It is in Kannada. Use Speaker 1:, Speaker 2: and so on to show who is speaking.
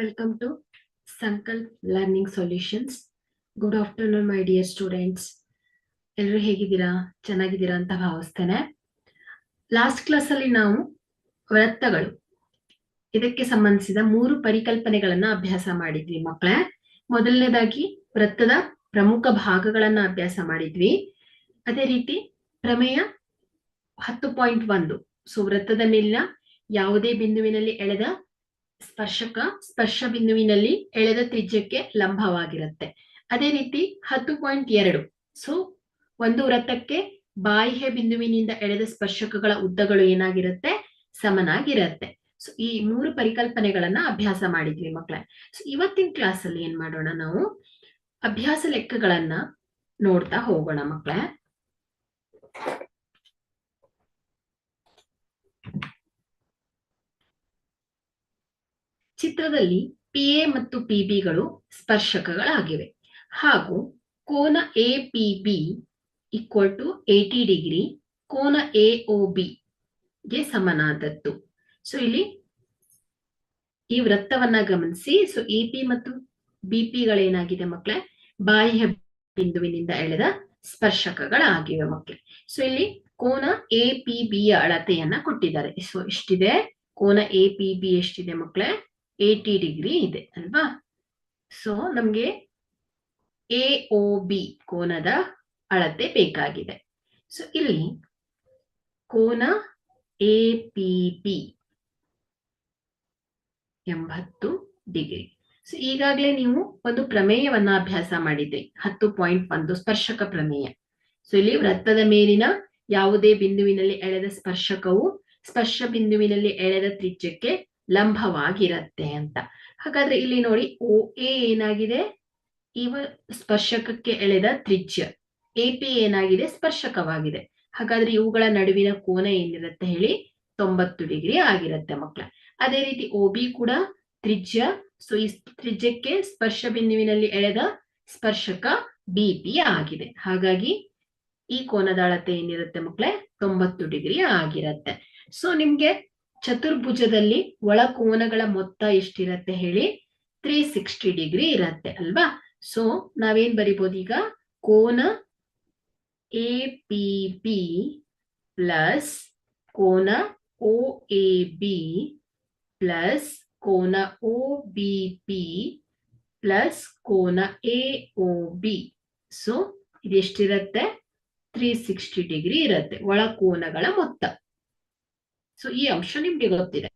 Speaker 1: Welcome to Sankalp Learning Solutions. Good afternoon, my dear students. ಎಲ್ಲರೂ ಹೇಗಿದ್ದೀರಾ? ಚೆನ್ನಾಗಿದ್ದೀರಾ ಅಂತ ಭಾವಿಸ್ತೇನೆ. ಲಾಸ್ಟ್ ಕ್ಲಾಸಲ್ಲಿ ನಾವು ವೃತ್ತಗಳು ಇದಕ್ಕೆ ಸಂಬಂಧಿಸಿದ ಮೂರು ಪರಿಕಲ್ಪನೆಗಳನ್ನ ಅಭ್ಯಾಸ ಮಾಡಿದ್ವಿ ಮಕ್ಕಳೇ ಮೊದಲನೇದಾಗಿ ವೃತ್ತದ ಪ್ರಮುಖ ಭಾಗಗಳನ್ನ ಅಭ್ಯಾಸ ಮಾಡಿದ್ವಿ. ಅದೇ ರೀತಿ ಪ್ರಮೇಯ ಹತ್ತು ಪಾಯಿಂಟ್ ಒಂದು. ಸೊ ವೃತ್ತದ ಮೇಲಿನ ಯಾವುದೇ ಬಿಂದುವಿನಲ್ಲಿ ಎಳೆದ ಸ್ಪರ್ಶಕ, ಸ್ಪರ್ಶ ಬಿಂದುವಿನಲ್ಲಿ ಎಳೆದ ತ್ರಿಜ್ಯಕ್ಕೆ ಲಂಬವಾಗಿರುತ್ತೆ. ಅದೇ ರೀತಿ ಹತ್ತು ಪಾಯಿಂಟ್ ಎರಡು. ಸೊ ಒಂದು ವೃತ್ತಕ್ಕೆ ಬಾಹ್ಯ ಬಿಂದುವಿನಿಂದ ಎಳೆದ ಸ್ಪರ್ಶಕಗಳ ಉದ್ದಗಳು ಏನಾಗಿರುತ್ತೆ? ಸಮನಾಗಿರುತ್ತೆ. ಸೊ ಈ ಮೂರು ಪರಿಕಲ್ಪನೆಗಳನ್ನ ಅಭ್ಯಾಸ ಮಾಡಿದ್ವಿ ಮಕ್ಕಳೇ ಸೊ ಇವತ್ತಿನ ಕ್ಲಾಸ್ ಅಲ್ಲಿ ಏನ್ ಮಾಡೋಣ ನಾವು? ಅಭ್ಯಾಸ ಲೆಕ್ಕಗಳನ್ನ ನೋಡ್ತಾ ಹೋಗೋಣ ಮಕ್ಕಳೇ ಚಿತ್ರದಲ್ಲಿ ಪಿ ಎ ಮತ್ತು ಪಿ ಬಿಗಳು ಸ್ಪರ್ಶಕಗಳಾಗಿವೆ. ಹಾಗೂ ಕೋನ A P B equal to eighty degree ಕೋನ ಎ ಒ ಬಿ ಗೆ ಸಮನಾದದ್ದು. ಸೊ ಇಲ್ಲಿ ಈ ವೃತ್ತವನ್ನ ಗಮನಿಸಿ. ಸೊ ಎ ಪಿ ಮತ್ತು ಬಿ ಗಳೇನಾಗಿದೆ ಮಕ್ಕಳೇ ಬಾಹ್ಯ ಬಿಂದುವಿನಿಂದ ಎಳೆದ ಸ್ಪರ್ಶಕಗಳಾಗಿವೆ ಮಕ್ಕಳೇ ಸೊ ಇಲ್ಲಿ ಕೋನ ಎ ಪಿ ಬಿ ಯ ಅಳತೆಯನ್ನ ಕೊಟ್ಟಿದ್ದಾರೆ. ಸೊ ಇಷ್ಟಿದೆ. ಕೋನ ಎ ಪಿ ಬಿ ಎಷ್ಟಿದೆ ಮಕ್ಕಳೇ ಏಟಿ ಡಿಗ್ರಿ ಇದೆ, ಅಲ್ವಾ? ಸೊ ನಮ್ಗೆ ಎ ಒ ಬಿ ಕೋನದ ಅಳತೆ ಬೇಕಾಗಿದೆ. ಸೊ ಇಲ್ಲಿ ಕೋನ ಎ ಪಿ ಪಿ ಎಂಬತ್ತು ಡಿಗ್ರಿ ಸೊ ಈಗಾಗಲೇ ನೀವು ಒಂದು ಪ್ರಮೇಯವನ್ನ ಅಭ್ಯಾಸ ಮಾಡಿದ್ರಿ. ಹತ್ತು ಪಾಯಿಂಟ್ ಒಂದು ಸ್ಪರ್ಶಕ ಪ್ರಮೇಯ. ಸೊ ಇಲ್ಲಿ ವೃತ್ತದ ಮೇಲಿನ ಯಾವುದೇ ಬಿಂದುವಿನಲ್ಲಿ ಎಳೆದ ಸ್ಪರ್ಶಕವು ಸ್ಪರ್ಶ ಬಿಂದುವಿನಲ್ಲಿ ಎಳೆದ ತ್ರಿಜ್ಯಕ್ಕೆ ಲಂಬವಾಗಿರತ್ತೆ ಅಂತ. ಹಾಗಾದ್ರೆ ಇಲ್ಲಿ ನೋಡಿ, ಓ, ಎ ಏನಾಗಿದೆ? ಇವ ಸ್ಪರ್ಶಕಕ್ಕೆ ಎಳೆದ ತ್ರಿಜ್ಯ. ಎ, ಪಿ ಏನಾಗಿದೆ? ಸ್ಪರ್ಶಕವಾಗಿದೆ. ಹಾಗಾದ್ರೆ ಇವುಗಳ ನಡುವಿನ ಕೋನ ಏನಿರುತ್ತೆ ಹೇಳಿ? ತೊಂಬತ್ತು ಡಿಗ್ರಿ ಆಗಿರುತ್ತೆ ಮಕ್ಕಳ ಅದೇ ರೀತಿ ಒ ಬಿ ಕೂಡ ತ್ರಿಜ್ಯ. ಸೊ ಈ ತ್ರಿಜ್ಯಕ್ಕೆ ಸ್ಪರ್ಶ ಬಿಂದುವಿನಲ್ಲಿ ಎಳೆದ ಸ್ಪರ್ಶಕ ಬಿ, ಪಿ ಆಗಿದೆ. ಹಾಗಾಗಿ ಈ ಕೋನದ ಅಳತೆ ಏನಿರುತ್ತೆ ಮಕ್ಕಳೇ ತೊಂಬತ್ತು ಡಿಗ್ರಿ ಆಗಿರತ್ತೆ. ಸೊ ನಿಮ್ಗೆ ಚತುರ್ಭುಜದಲ್ಲಿ ಒಳ ಕೋನಗಳ ಮೊತ್ತ ಎಷ್ಟಿರತ್ತೆ ಹೇಳಿ? ತ್ರೀ ಸಿಕ್ಸ್ಟಿ ಡಿಗ್ರಿ ಇರತ್ತೆ ಅಲ್ವಾ? ಸೊ ನಾವೇನ್ ಬರಿಬೋದು ಈಗ? ಕೋನ ಎ ಪಿ ಬಿ ಪ್ಲಸ್ ಕೋನ ಒ ಎ ಬಿ ಪ್ಲಸ್ ಕೋನ ಒ ಬಿ ಪಿ ಪ್ಲಸ್ ಕೋನ ಎ ಒ ಬಿ ಸೊ ಇದೆಷ್ಟಿರತ್ತೆ? ತ್ರೀ ಸಿಕ್ಸ್ಟಿ ಡಿಗ್ರಿ ಇರತ್ತೆ ಒಳ ಕೋನಗಳ ಮೊತ್ತ. ಸೊ ಈ ಅಂಶ ನಿಮ್ಗೆ ಗೊತ್ತಿದೆ.